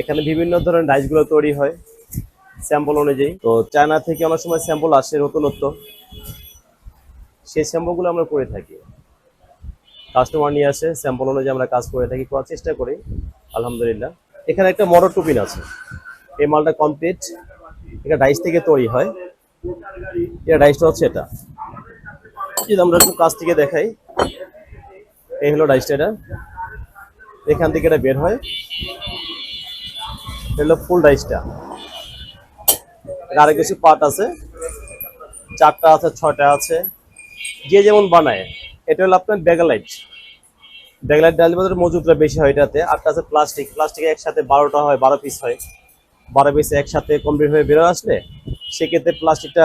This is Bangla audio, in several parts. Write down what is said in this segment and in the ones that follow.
এখানে বিভিন্ন ধরনের ডাইসগুলো তৈরি হয় স্যাম্পল অনুযায়ী। তো চায়না থেকে অনেক সময় স্যাম্পল আসে নতুনত্ব। সেই স্যাম্পলগুলো আমরা করে থাকি। কাস্টমার নিয়ে আসে স্যাম্পল অনুযায়ী আমরা কাজ করে থাকি, করার চেষ্টা করি, আলহামদুলিল্লাহ। এখানে একটা মটর টুপিন আছে। এই মালটা কমপ্লিট এটা ডাইস থেকে তৈরি হয়। এটা ডাইসটা হচ্ছে এটা। যদি আমরা একটু কাছ থেকে দেখাই, এই হলো ডাইসটা এটা। এখান থেকে এটা বের হয়। হলো ফুল ডাইসটা আরও কিছু পাট আছে। চারটা আছে, ছয়টা আছে। যে যেমন বানায়, এটা হলো আপনার ব্যাগালাইট। ব্যাগলাইট ডালের মধ্যে মজুদটা বেশি হয় এটাতে। আটটা আছে প্লাস্টিক। প্লাস্টিক একসাথে বারোটা হয়, বারো পিস হয়। বারো পিস একসাথে কমপ্লিট হয়ে বেরো আসলে, সেক্ষেত্রে প্লাস্টিকটা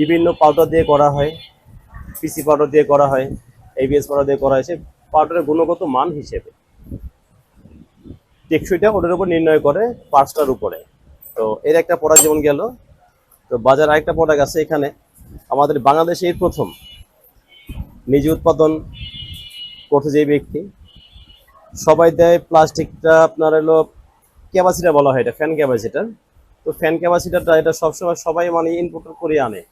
বিভিন্ন পাউডার দিয়ে করা হয়। পিসি পাউডার দিয়ে করা হয় এবিএস পাউডার দিয়ে করা হয়। সে পাউডারের গুণগত মান হিসেবে। টেকসইটা ওটার উপর নির্ণয় করে পার্টসটার উপরে। তো এর একটা প্রোডাক্ট যেমন গেল, তো বাজার আরেকটা প্রোডাক্ট আছে এখানে। আমাদের বাংলাদেশে এই প্রথম নিজে উৎপাদন করতে যে ব্যক্তি, সবাই দেয় প্লাস্টিকটা আপনার হলো ক্যাপাসিটা বলা হয় এটা, ফ্যান ক্যাপাসিটার। তো ফ্যান ক্যাপাসিটারটা এটা সবসময় সবাই মানে ইনপুট করে আনে।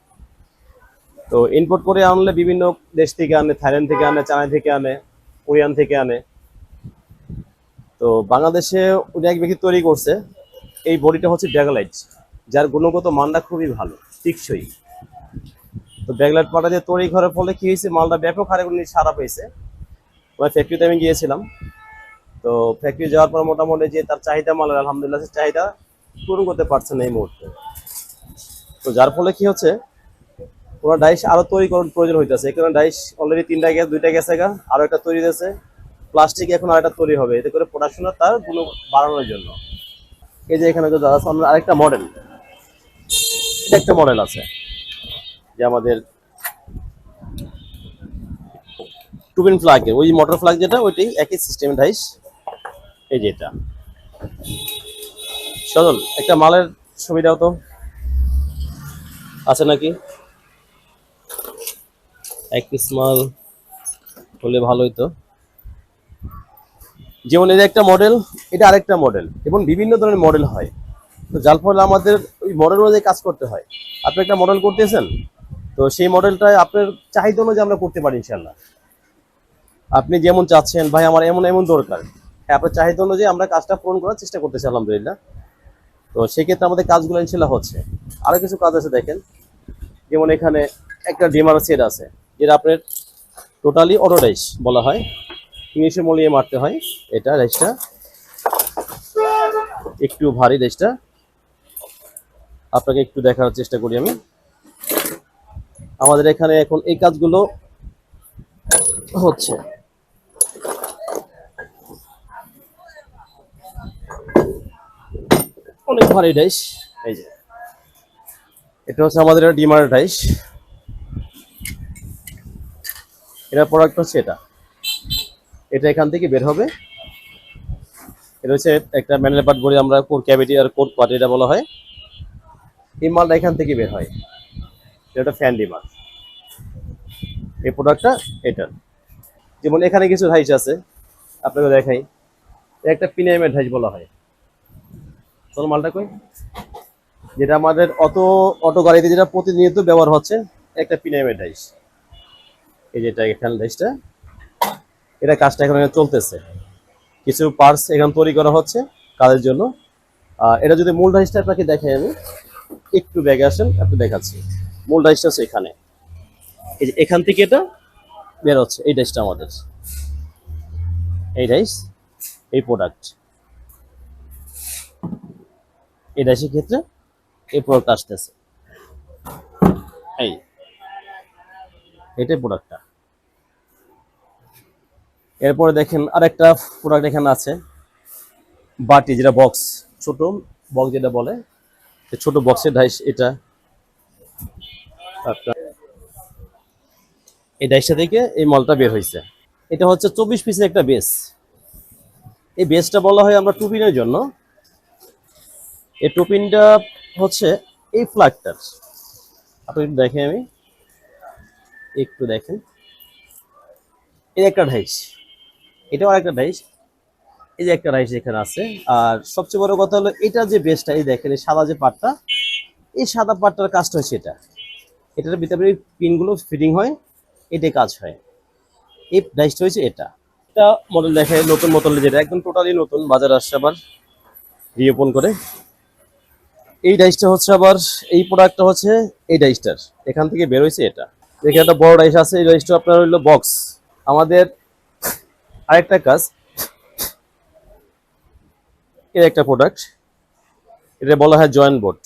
তো ইনপুট করে আনলে বিভিন্ন দেশ থেকে আনে, থাইল্যান্ড থেকে আনে, চায়না থেকে আনে, কোরিয়ান থেকে আনে। তো বাংলাদেশে উনি এক ব্যক্তি তৈরি করছে। এই বডিটা হচ্ছে ব্যাগলাইট, যার গুণগত মানটা খুবই ভালো, টিকসই। তো ব্যাগলাইট পাটা দিয়ে তৈরি করার ফলে কি হয়েছে, মালটা ব্যাপক হারে উনি সারা পেয়েছে। ওই ফ্যাক্টরিতে আমি গিয়েছিলাম। তো ফ্যাক্টরি যাওয়ার পর মোটামুটি যে তার চাহিদা, মালের আলহামদুলিল্লাহ চাহিদা পূরণ করতে পারছে না এই মুহূর্তে। তো যার ফলে কি হচ্ছে, ওনার ডাইস আরও তৈরি করার প্রয়োজন হইতেছে। এখানে ডাইস অলরেডি তিনটা গ্যাস, দুইটা গেছে গা আরও একটা তৈরি হয়েছে প্লাস্টিক এখন আরেকটা তৈরি হবে। এতে করে পড়াশোনা তার গুণ বাড়ানোর জন্য। এই যে এখানে আরেকটা মডেল এটা একটা মডেল আছে। যে আমাদের টুবিন ফ্লাগ ওই মোটর ফ্লাগ যেটা, ওইটাই একই সিস্টেমের ডাইস এই যে এটা। সজল, একটা মালের ছবি দাও তো। আছে নাকি? এক পিস মাল হলে ভালোই তো। যেমন এটা একটা মডেল এটা আরেকটা মডেল এবং বিভিন্ন ধরনের মডেল হয়। তো যার ফলে আমাদের ওই মডেল অনুযায়ী কাজ করতে হয়। আপনি একটা মডেল করতেছেন, তো সেই মডেলটাই আপনার চাহিদা অনুযায়ী আমরা করতে পারি ইনশাল্লাহ আপনি যেমন চাচ্ছেন, ভাই, আমার এমন এমন দরকার। হ্যাঁ আপনার চাহিদা অনুযায়ী আমরা কাজটা পূরণ করার চেষ্টা করতেছি, আলহামদুলিল্লাহ। তো সেক্ষেত্রে আমাদের কাজগুলো ইনশাল্লাহ হচ্ছে। আরও কিছু কাজ আছে দেখেন। যেমন এখানে একটা ডিমার সেট আছে, যেটা আপনার টোটালি অটো ডাইস বলা হয়। ইংলিশে মলিয়ে মারতে হয়। এটা রেসটা। একটু ভারী রেসটা। আপনাকে একটু দেখার চেষ্টা করি আমি। আমাদের এখানে এখন এই কাজগুলো হচ্ছে। অনেক ভারী ডাইস এই যে। এটা হচ্ছে আমাদের ডিমার ডাইস এটা প্রোডাক্ট হচ্ছে এটা। এটা এখান থেকে বের হবে। এটা হচ্ছে একটা ম্যানুয়াল পার্ট বলে আমরা কোর ক্যাভিটি আর কোর পার্ট এটা বলা হয়। এই মালটা এখান থেকে বের হয়। এটা ফ্যান ডিমার এই প্রোডাক্টটা এটা। যেমন এখানে কিছু ঢাইস আছে, আপনাকে দেখাই। একটা পিনাইমের ঢাইস বলা হয়। চল মালটা কই? যেটা আমাদের অটো অটো গাড়িতে যেটা প্রতিনিয়ত ব্যবহার হচ্ছে, একটা পিনাইমের ঢাইস এই যেটা এখানে ঢাইসটা এটা কাজটা এখন চলতেছে। কিছু পার্টস এখানে তৈরি করা হচ্ছে কাজের জন্য। এটা যদি মূল ডাইসটা আপনাকে দেখাই আমি, একটু ব্যাগে আসেন আপনি দেখাচ্ছি। মূল ডাইসটা আছে এখানে। এই যে এখান থেকে এটা বের হচ্ছে, এই ডাইসটা আমাদের। এই ডাইস, এই প্রোডাক্ট এই ডাইসের ক্ষেত্রে এই প্রোডাক্ট আসতেছে। এই এটাই প্রোডাক্টটা এরপরে দেখেন আরেকটা প্রোডাক্ট এখানে আছে। বাটি যেটা বক্স ছোট বক্স যেটা বলে ছোট বক্সের ডাইস এটা। আপনার এই ডাইসটা থেকে এই মলটা বের হয়েছে। এটা হচ্ছে চব্বিশ পিসের একটা বেস এই বেসটা বলা হয় আমরা টুপিনের জন্য। এই টুপিনটা হচ্ছে এই ফ্ল্যাগটার আপনি একটু দেখেন আমি। একটু দেখেন। এই একটা ঢাইস এটাও আরেকটা ডাইস এই যে একটা রাইস এখানে আছে। আর সবচেয়ে বড় কথা হলো, এটা যে বেসটা এই দেখেন, এই সাদা যে পাটটা, এই সাদা পাটটার কাজটা হচ্ছে এটা। এটার ভিতরে পিনগুলো ফিটিং হয় এটাই কাজ হয়। এই রাইসটা হচ্ছে এটা। এটা মডেল দেখে নতুন মডেল যেটা, একদম টোটালি নতুন, বাজারে আসছে আবার রিওপন করে। এই ডাইসটা হচ্ছে আবার, এই প্রোডাক্টটা হচ্ছে এই ডাইসটার এখান থেকে বের হয়েছে এটা। এখানে একটা বড় ডাইস আছে, এই ডাইসটা আপনার হইল বক্স আমাদের আরেকটা কাজ। এর একটা প্রোডাক্ট এটা বলা হয় জয়েন্ট বোর্ড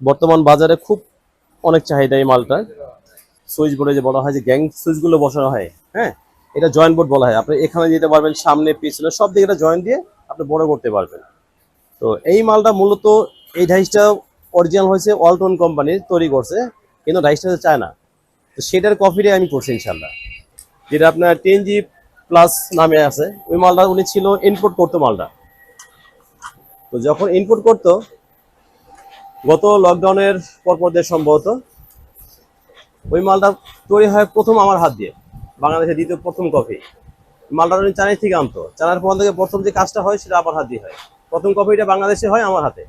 বর্তমান বাজারে খুব অনেক চাহিদা এই মালটার। সুইচ বোর্ডে যে বলা হয় যে গ্যাং সুইচগুলো বসানো হয় হ্যাঁ? এটা জয়েন্ট বোর্ড বলা হয়। আপনি এখানে যেতে পারবেন, সামনে, পিছনে, সব দিকে এটা জয়েন্ট দিয়ে আপনি বড় করতে পারবেন। তো এই মালটা মূলত এই ডাইসটা অরিজিনাল হয়েছে ওয়ালটন কোম্পানির তৈরি করছে, কিন্তু ডাইসটা চায় না তো সেটার কপিটাই আমি করছি ইনশাল্লাহ যেটা আপনার টেন জি প্লাস নামে আছে। ওই মালটা উনি ছিল ইনপুট করতো মালটা। তো যখন ইনপুট করতো, গত লকডাউনের পরপর দিয়ে সম্ভবত, ওই মালটা তৈরি হয় প্রথম আমার হাত দিয়ে বাংলাদেশে দ্বিতীয় প্রথম কফি মালটা উনি চানাই থেকে আনতো। চানার পর থেকে প্রথম যে কাজটা হয়, সেটা আমার হাত দিয়ে হয়। প্রথম কফিটা বাংলাদেশে হয়, আমার হাতে।